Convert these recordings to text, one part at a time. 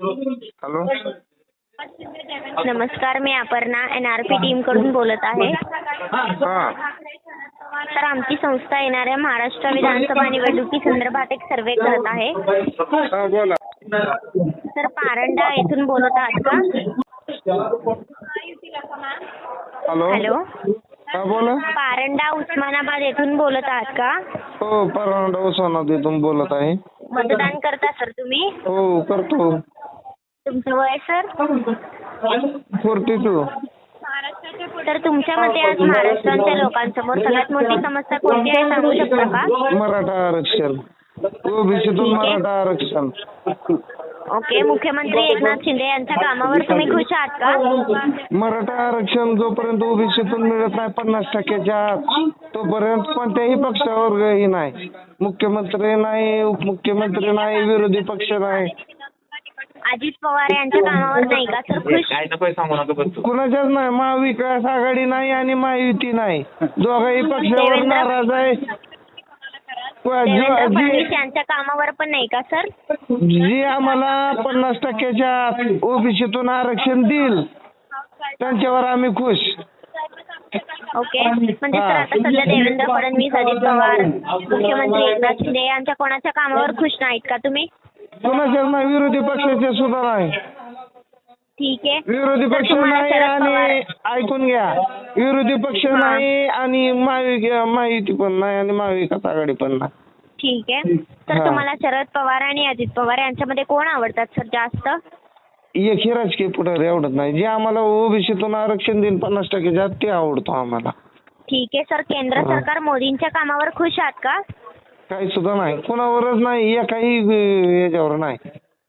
Hello. नमस्कार मी Aparna NRP team कडून बोलत आहे. हा तर आमची संस्था येणाऱ्या महाराष्ट्र विधानसभा निवडणुकी संदर्भात एक सर्वे करत आहे. हा बोला. तर पारंडा येथून बोलत आहात का? हॅलो. हॅलो. हा बोला. पारंडा उस्मानाबाद येथून बोलत आहात का? हो बोलत आहे. मतदान करता सर तुम्ही? हो करतो. तुमचं वय सर? Forty two. तर तुमच्या मते आज महाराष्ट्राच्या लोकांसमोर सगळ्यात मोठी समस्या कोणती आहे सांगू शकता का? मराठा आरक्षण. ओबीसीतून. मराठा आरक्षण. ओके मुख्यमंत्री एकनाथ शिंदे यांच्या कामावर तुम्ही खुश आहात का? मराठा आरक्षण जोपर्यंत ओबीसीतून मिळत नाही पन्नास टक्क्याच्या आत तोपर्यंत कोणत्याही पक्षावर ही नाही. मुख्यमंत्री नाही उपमुख्यमंत्री नाही विरोधी पक्ष नाही. अजित पवार यांच्या कामावर नाही का? सर खुश. काय नको सांगू नका बस. तू. कुणाच्याच नाही महाविकास आघाडी नाही आणि महायुती नाही. दोघाही पक्षावर देवेंद्र- नाराज आहे. व जी देवेंद्र जी- फडणवीस यांच्या कामावर पण नाही का सर? जी आम्हाला पन्नास टक्क्याच्या ओबीसीतून आरक्षण देईल त्यांच्यावर आम्ही खुश. ओके. म्हणजे सर. आता सध्या देवेंद्र फडणवीस अजित पवार मुख्यमंत्री एकनाथ शिंदे यांच्या कोणाच्या कामावर खुश नाहीत का तुम्ही? कुणाच्याच नाही विरोधी पक्षाचे सुद्धा नाही. ठीक आहे. विरोधी तर पक्ष तुम्हाला नाही शरद पवार आणि ऐकून घ्या. विरोधी पक्ष हा. नाही आणि महाविक महायुती पण नाही आणि महाविकास आघाडी पण नाही. ठीक आहे. तर हा. तुम्हाला शरद पवार आणि अजित पवार यांच्यामध्ये कोण आवडतात सर जास्त? एकही राजकीय पुढारी आवडत नाही. जे आम्हाला ओबीसीतून आरक्षण देईल पन्नास टक्क्याच्या आत ते आवडतो आम्हाला. ठीक आहे. सर केंद्र हा. सरकार मोदींच्या कामावर खुश आहात का? काही सुद्धा नाही. कोणावरच नाही एकाही अं, याच्यावर नाही.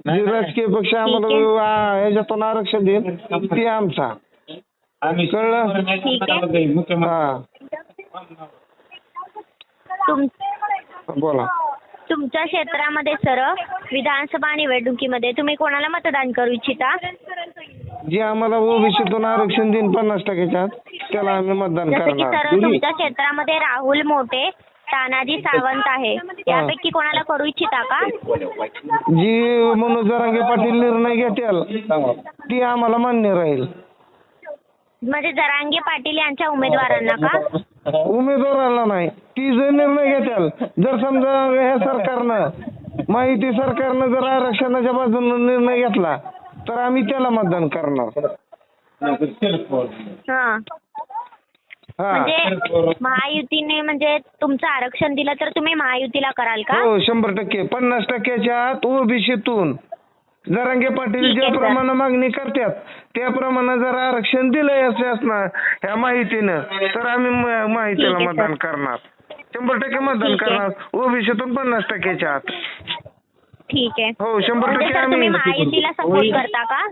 जे राजकीय पक्ष आम्हाला. आ, याच्यातून आरक्षण देईल ते आमचा. आम्ही कळलं? मुख्यमंत्री हा. तुम बोला. तुमच्या क्षेत्रामध्ये सर विधानसभा निवडणुकीमध्ये तुम्ही कोणाला मतदान करू इच्छिता? जे आम्हाला ओबीसीतून आरक्षण देईल पन्नास टक्क्याच्या आत त्याला आम्ही मतदान जसं की सर करणार तुमच्या क्षेत्रामध्ये राहुल मोठे तानाजी सावंत आहे. यापैकी कोणाला करू इच्छिता का? जी मनोज जरांगे पाटील निर्णय घेतील ती आम्हाला मान्य राहील. म्हणजे जरांगे पाटील यांच्या उमेदवारांना का? उमेदवाराला नाही ती जर निर्णय घेतील जर समजा ह्या सरकारनं माहिती सरकारनं जर आरक्षणाच्या बाजूने निर्णय घेतला तर आम्ही त्याला मतदान करणार. हा हा. म्हणजे महायुतीने म्हणजे तुमचं आरक्षण दिलं तर तुम्ही महायुतीला कराल का? हो शंभर टक्के. पन्नास टक्क्याच्या आत ओबीसीतून. जरांगे पाटील ठीक आहे, सर. ज्याप्रमाणे मागणी करतात त्याप्रमाणे जर आरक्षण दिलं असणार ह्या माहितीनं. तर आम्ही म- ठीक माहितीला आहे, सर. मतदान करणार. शंभर टक्के मतदान ठीक आहे. करणार. ओबीसीतून पन्नास टक्क्याच्या आत. ठीक आहे. हो शंभर म्हणजे टक्के सर तुम्ही आम्ही महायुतीला सपोर्ट करता का?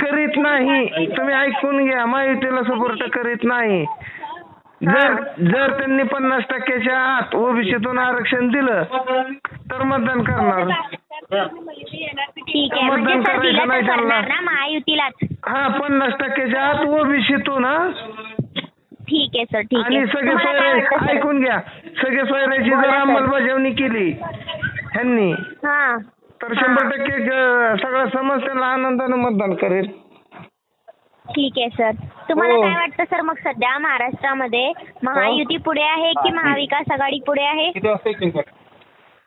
करीत नाही. तुम्ही ऐकून घ्या. माहितीला सपोर्ट करीत नाही. जर जर त्यांनी पन्नास टक्क्याच्या आत ओबीसीतून आरक्षण दिलं तर मतदान करणार. ठीक आहे. म्हणजे मतदान सर करायचं तर नाही त्यांना. करणार ना महायुतीलाच. हा पन्नास टक्क्याच्या आत ओबीसीतून हा. ठीक आहे सर. ठीक आणि आहे. सगळे तुम्हाला काय सोयरे सर ऐकून घ्या. सगळे सोयऱ्याची बोला जर सर. अंमलबजावणी केली ह्यांनी हा. तर शंभर टक्के ग- सगळा समाज त्यांना आनंदाने मतदान करेल. ठीक आहे सर तुम्हाला हो. काय वाटतं सर मग सध्या महाराष्ट्रामध्ये महायुती पुढे आहे की महाविकास आघाडी पुढे आहे? किती वाजता येतील सर?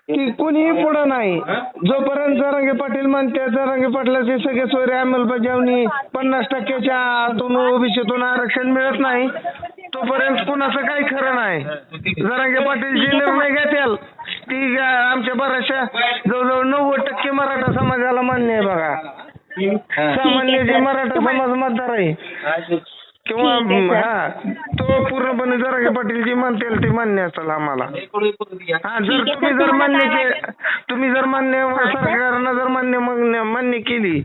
की कोणीही पुढं नाही. जोपर्यंत जरांगे पाटील म्हणतात जरांगे पाटलाचे सगळे सोयरे अंमलबजावणी पन्नास टक्क्याच्या आतून ओबीसीतून आरक्षण मिळत नाही तोपर्यंत कुणाचं काही खरं नाही. जरांगे पाटील जे निर्णय घेतील ती आमच्या बऱ्याचशा जवळजवळ नव्वद टक्के मराठा समाजाला मान्य आहे बघा. सामान्य जे मराठा समाज मतदार आहे किंवा. हा तो पूर्णपणे जरांगे पाटील जी म्हणतील ते मान्य असेल आम्हाला. हा जर तुम्ही जर मान्य के तुम्ही जर मान्य सर. सरकारनं जर मान्य मान्य केली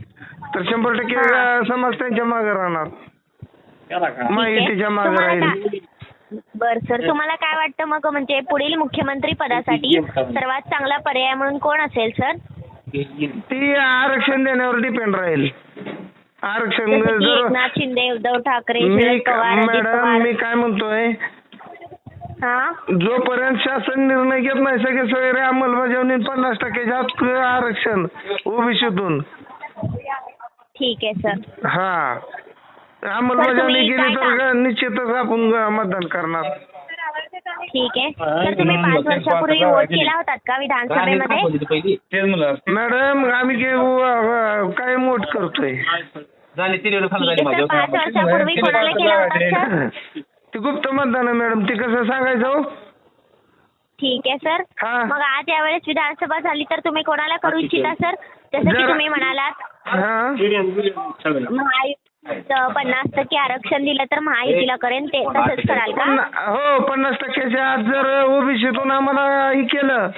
तर शंभर टक्के हा. समाज त्यांच्या मागे राहणार? माहितीच्या मागे राहील. बर सर तुम्हाला काय वाटतं मग? म्हणजे पुढील मुख्यमंत्री पदासाठी सर्वात चांगला पर्याय म्हणून कोण असेल सर? ती आरक्षण देण्यावर डिपेंड राहील. आरक्षण जर एकनाथ शिंदे उद्धव ठाकरे मी शरद पवार अजित मॅडम पवार. मी काय म्हणतोय? हा? जोपर्यंत शासन निर्णय घेत नाही सगळे सोयरे अंमलबजावणी पन्नास टक्क्याच्या आत आरक्षण ओबीसीतून. ठीक आहे सर. हा. अंमलबजावणी केली काय तर निश्चितच आपण मतदान करणार. ठीक आहे. तर तुम्ही पाच वर्षापूर्वी वोट केला होतात का विधानसभेमध्ये? तेच म्हणलं मॅडम आम्ही गे- व- काय मोठ करतोय? झाले तिरीवर खाली ठीक आहे सर पाच वर्षापूर्वी कोणाला केला होता सर? ते गुप्त मतदान आहे मॅडम. ते कसं सांगायचं हो? ठीक आहे सर. हा. मग आज यावेळेस विधानसभा झाली तर तुम्ही कोणाला करू इच्छिता सर? जसं की जरा- तुम्ही म्हणालात. हा. पन्नास टक्के आरक्षण दिलं तर महायुतीला करेन ते. तसंच कराल का? हो पन्नास टक्क्याच्या आत जर ओबीसीतून आम्हाला हे केलं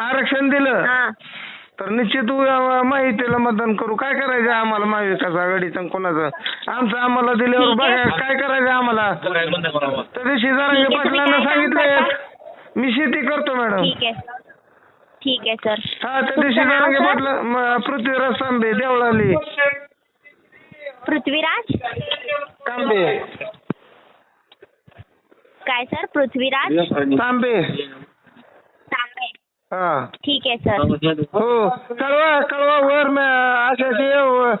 आरक्षण दिलं हा. तर निश्चित उ- माहितीला मतदान करू. काय करायचं आम्हाला महाविकास आघाडीचं आणि कोणाचं? आमचं आम्हाला दिल्यावर ठीक आहे. बघा काय करायचं आम्हाला? बंद करावं त्या दिवशी ठीक जरांगे आहे, तुम्ही पाटलांना काय काम सांगितलंय करता? मी शेती करतो मॅडम. ठीक आहे. ठीक आहे सर. हा त्या दिवशी तुमचं नाव, जरांगे सर? पाटला म- पृथ्वीराज तांबे देवळाली. पृथ्वीराज? तांबे. काय सर पृथ्वीराज? तांबे. तांबे. हा. ठीक आहे सर. हो कळवा कळवा वर म- व-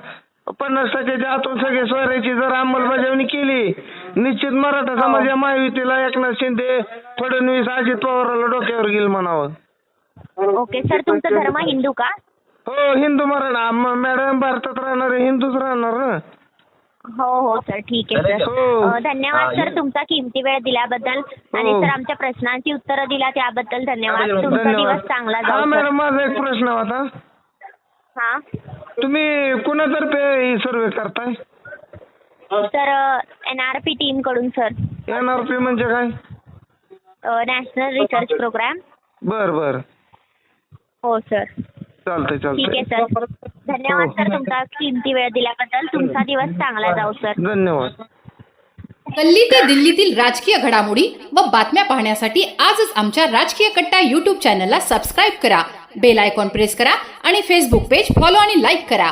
पन्नास टक्क्याच्या आतून सगळे स्वराची जर अंमलबजावणी केली निश्चित मराठा समाज या महायुतीला एकनाथ शिंदे फडणवीस अजित पवाराला डोक्यावर गेल म्हणावं. ओके सर तुमचा धर्म हिंदू का? हो हिंदू मराठा. मॅडम भारतात राहणारे हिंदूच राहणार ना? हो हो सर. ठीक आहे सर. हो. अ, धन्यवाद सर तुमचा किमती वेळ दिल्याबद्दल. आणि हो. सर आमच्या प्रश्नांची उत्तरं दिला त्याबद्दल धन्यवाद. तुमचा दिवस चांगला हा जाऊ सर. मॅडम माझा एक प्रश्न होता. हा? तुम्ही कुणातर्फे सर्वे करताय? सर एन आर पी टीमकडून सर. एन आर पी म्हणजे काय? नॅशनल रिसर्च प्रोग्राम बर बर. हो सर. चालतंय ठीक आहे चालतंय सर धन्यवाद हो. सर तुमचा किमती वेळ दिल्याबद्दल. तुमचा दिवस चांगला जाऊ सर. धन्यवाद. गल्ली ते दिल्लीतील राजकीय घडामोडी व बातम्या पाहण्यासाठी आजच आमच्या राजकीय कट्टा युट्यूब चॅनलला सबस्क्राईब करा. बेल आयकॉन प्रेस करा आणि फेसबुक पेज फॉलो आणि लाईक करा.